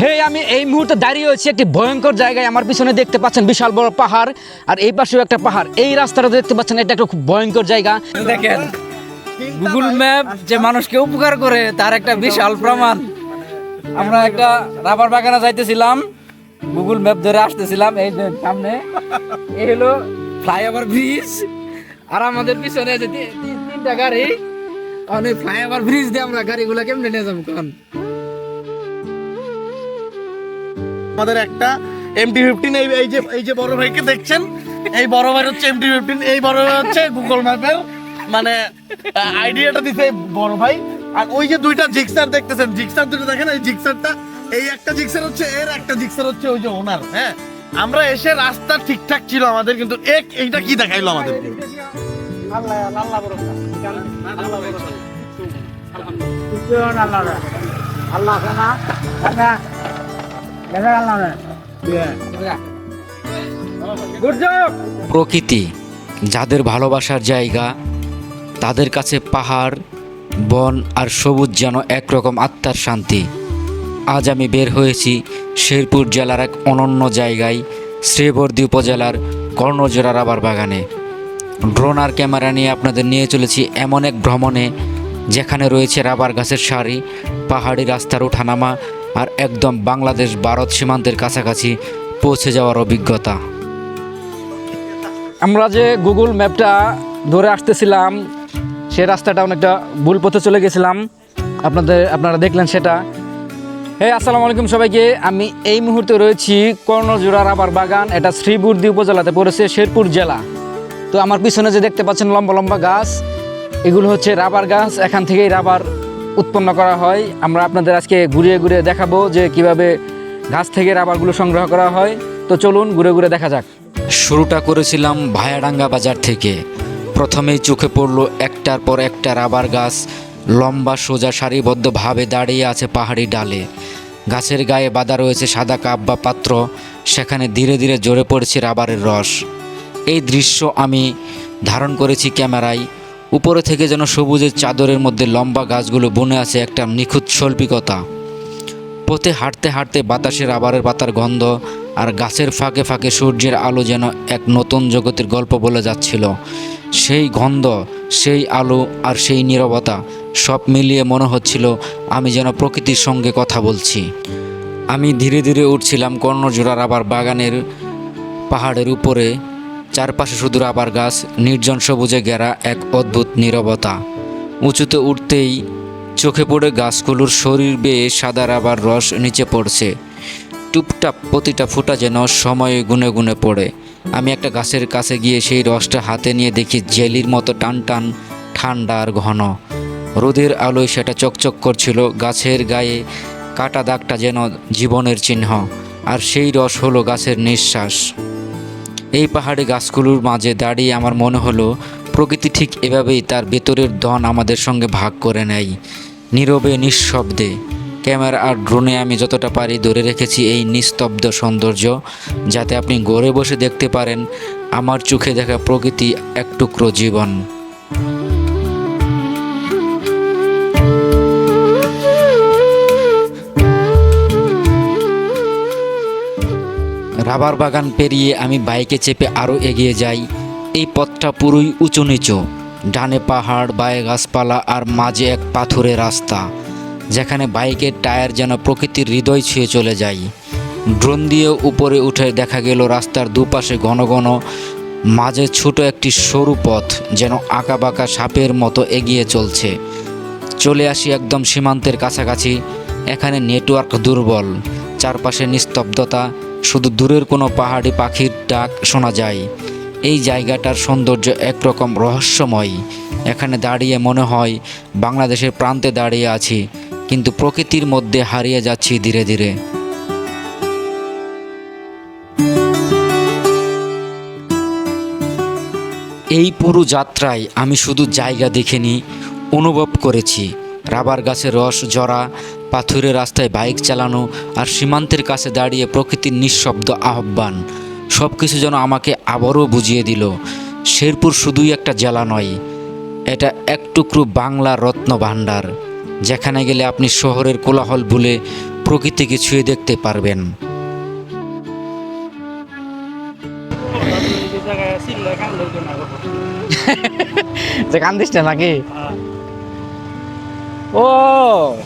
হে, আমি এই মুহূর্তে দাঁড়িয়ে আছি একটি ভয়ঙ্কর জায়গায়। আমার পিছনে দেখতে পাচ্ছেন বিশাল বড় পাহাড়, আর এই পাশেও একটা পাহাড়। এই রাস্তাটা দেখতে পাচ্ছেন, এটা একটা খুব ভয়ঙ্কর জায়গা। দেখেন গুগল ম্যাপ যে মানুষকে উপকার করে, তার একটা বিশাল প্রমাণ। আমরা একটা রাবার বাগানে যাইতেছিলাম গুগল ম্যাপ ধরে আসতেছিলাম, এই যে সামনে। এই হলো ফ্লাইওভার ব্রিজ আর আমাদের পিছনে যে তিনটা গাড়ি অনেক ফ্লাইওভার ব্রিজ দিয়ে আমরা গাড়িগুলো কেমনে নিয়ে যাব কখন আমাদের একটা এমটি ফিফটিন এই এই যে এই যে বড় ভাইকে দেখছেন এই বড় ভাই হচ্ছে এমটি ফিফটিন এই বড় ভাই হচ্ছে গুগল ম্যাপের মানে আইডিয়াটা দিছে বড় ভাই আর ওই যে দুইটা জিক্সার দেখতেছেন জিক্সার দুটো দেখেন এই জিক্সারটা এই একটা জিক্সার হচ্ছে এর একটা জিক্সার হচ্ছে ওই যে ওনার হ্যাঁ আমরা এসে রাস্তা ঠিকঠাক ছিল আমাদের কিন্তু এক এইটা কি দেখাইলো আমাদের প্রকৃতি, যাদের ভালোবাসার জায়গা, তাদের কাছে পাহাড়, বন আর সবুজ যেন একরকম আত্মার শান্তি। আজ আমি বের হয়েছি শেরপুর জেলার এক অনন্য জায়গায়, শ্রীবর্দী উপজেলার কর্ণজোড়া রাবার বাগানে। ড্রোন আর ক্যামেরা নিয়ে আপনাদের নিয়ে চলেছি এমন এক ভ্রমণে, যেখানে রয়েছে রাবার গাছের সারি, পাহাড়ি রাস্তার ওঠানামা আর একদম বাংলাদেশ, ভারত সীমান্তের কাছাকাছি পৌঁছে যাওয়ার অভিজ্ঞতা। আমরা যে গুগল ম্যাপটা ধরে আসতেছিলাম, সে রাস্তাটা অনেকটা ভুল পথে চলে গেছিলাম। আপনাদের, আপনারা দেখলেন সেটা। হে, আসসালামু আলাইকুম সবাইকে। আমি এই মুহূর্তে রয়েছি কর্ণজোড়া রাবার বাগান। এটা শ্রীবুর্দি উপজেলাতে পড়েছে শেরপুর জেলা। তো আমার পিছনে যে দেখতে পাচ্ছেন লম্বা লম্বা গাছ, এগুলো হচ্ছে রাবার গাছ। এখান থেকেই রাবার উৎপন্ন করা হয়। আমরা আপনাদের আজকে ঘুরিয়ে ঘুরিয়ে দেখাবো যে কীভাবে গাছ থেকে রাবারগুলো সংগ্রহ করা হয়। তো চলুন ঘুরে ঘুরে দেখা যাক। শুরুটা করেছিলাম ভায়াডাঙ্গা বাজার থেকে। প্রথমেই চোখে পড়ল একটার পর একটা রাবার গাছ। লম্বা সোজা সারিবদ্ধভাবে দাঁড়িয়ে আছে পাহাড়ি ডালে। গাছের গায়ে বাঁধা রয়েছে সাদা কাপ বা পাত্র। সেখানে ধীরে ধীরে জোরে পড়ছে রাবারের রস। এই দৃশ্য আমি ধারণ করেছি ক্যামেরায়। উপরে থেকে যেন সবুজের চাদরের মধ্যে লম্বা গাছগুলো বনে আছে একটা নিখুঁত শৈল্পিকতা। পথে হাঁটতে হাঁটতে বাতাসে রাবারের পাতার গন্ধ আর গাছের ফাঁকে ফাঁকে সূর্যের আলো যেন এক নতুন জগতের গল্প বলে যাচ্ছিল। সেই গন্ধ, সেই আলো আর সেই নীরবতা সব মিলিয়ে মনে হচ্ছিল, আমি যেন প্রকৃতির সঙ্গে কথা বলছি। আমি ধীরে ধীরে উঠছিলাম কর্ণজোড়া রাবার বাগানের পাহাড়ের উপরে। চারপাশে শুধু রাবার গাছ, নির্জন সবুজে ঘেরা এক অদ্ভুত নীরবতা। উঁচুতে উঠতেই চোখে পড়ে গাছগুলোর শরীর বেয়ে সাদা রাবার রস নিচে পড়ছে। টুপটাপ প্রতিটা ফুটা যেন সময়ে গুনে গুনে পড়ে। আমি একটা গাছের কাছে গিয়ে সেই রসটা হাতে নিয়ে দেখি জেলির মতো টান টান, ঠান্ডা আর ঘন। রোদের আলোয় সেটা চকচক করছিল, গাছের গায়ে কাটা দাগটা যেন জীবনের চিহ্ন। আর সেই রস হলো গাছের নিঃশ্বাস। এই পাহাড়ি গাছগুলোর মাঝে দাঁড়িয়ে আমার মনে হলো, প্রকৃতি ঠিক এভাবেই তার ভেতরের ধন আমাদের সঙ্গে ভাগ করে নেয়। নীরবে, নিঃশব্দে, ক্যামেরা আর ড্রোনে আমি যতটা পারি ধরে রেখেছি এই নিস্তব্ধ সৌন্দর্য, যাতে আপনি গড়ে বসে দেখতে পারেন আমার চোখে দেখা প্রকৃতি এক টুকরো জীবন। রাবার বাগান পেরিয়ে আমি বাইকে চেপে আরও এগিয়ে যাই। এই পথটা পুরোই উঁচু নিচু। ডানে পাহাড়, বায়ে গাছপালা আর মাঝে এক পাথুরে রাস্তা, যেখানে বাইকের টায়ার যেন প্রকৃতির হৃদয় ছুঁয়ে চলে যায়। ড্রোন দিয়ে উপরে উঠে দেখা গেল রাস্তার দুপাশে ঘন ঘন, মাঝে ছোট একটি সরু পথ যেন আঁকাবাঁকা সাপের মতো এগিয়ে চলছে। চলে আসি একদম সীমান্তের কাছাকাছি, এখানে নেটওয়ার্ক দুর্বল, চারপাশে নিস্তব্ধতা শুধু দূরের কোনো পাহাড়ি পাখির ডাক শোনা যায়। এই জায়গাটার সৌন্দর্য একরকম রহস্যময়। এখানে দাঁড়িয়ে মনে হয় বাংলাদেশের প্রান্তে দাঁড়িয়ে আছি, কিন্তু প্রকৃতির মধ্যে হারিয়ে যাচ্ছি ধীরে ধীরে। এই পুরো যাত্রায় আমি শুধু জায়গা দেখিনি, অনুভব করেছি। রাবার গাছের রস, জরা পাথুরে রাস্তায় বাইক চালানো আর সীমান্তের কাছে দাঁড়িয়ে প্রকৃতির নিঃশব্দ আহ্বান। সব কিছু যেন আমাকে আবারও বুঝিয়ে দিল শেরপুর শুধুই একটা জেলা নয় এটা এক টুকরো বাংলা রত্ন ভাণ্ডার যেখানে গেলে আপনি শহরের কোলাহল ভুলে প্রকৃতিকে ছুঁয়ে দেখতে পারবেন। যে কান্দিস না নাকি? ও!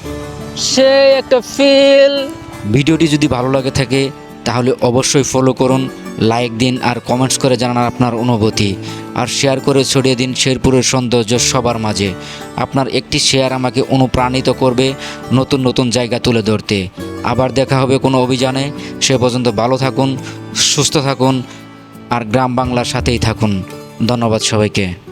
সে একটা ফিল ভিডিওটি যদি ভালো লাগে থাকে, তাহলে অবশ্যই ফলো করুন লাইক দিন আর কমেন্টস করে জানান আপনার অনুভূতি। আর শেয়ার করে ছড়িয়ে দিন শেরপুরের সৌন্দর্য সবার মাঝে। আপনার একটি শেয়ার আমাকে অনুপ্রাণিত করবে নতুন নতুন জায়গা তুলে ধরতে। আবার দেখা হবে কোনো অভিযানে। সে পর্যন্ত ভালো থাকুন, সুস্থ থাকুন, আর গ্রাম বাংলার সাথেই থাকুন। ধন্যবাদ সবাইকে।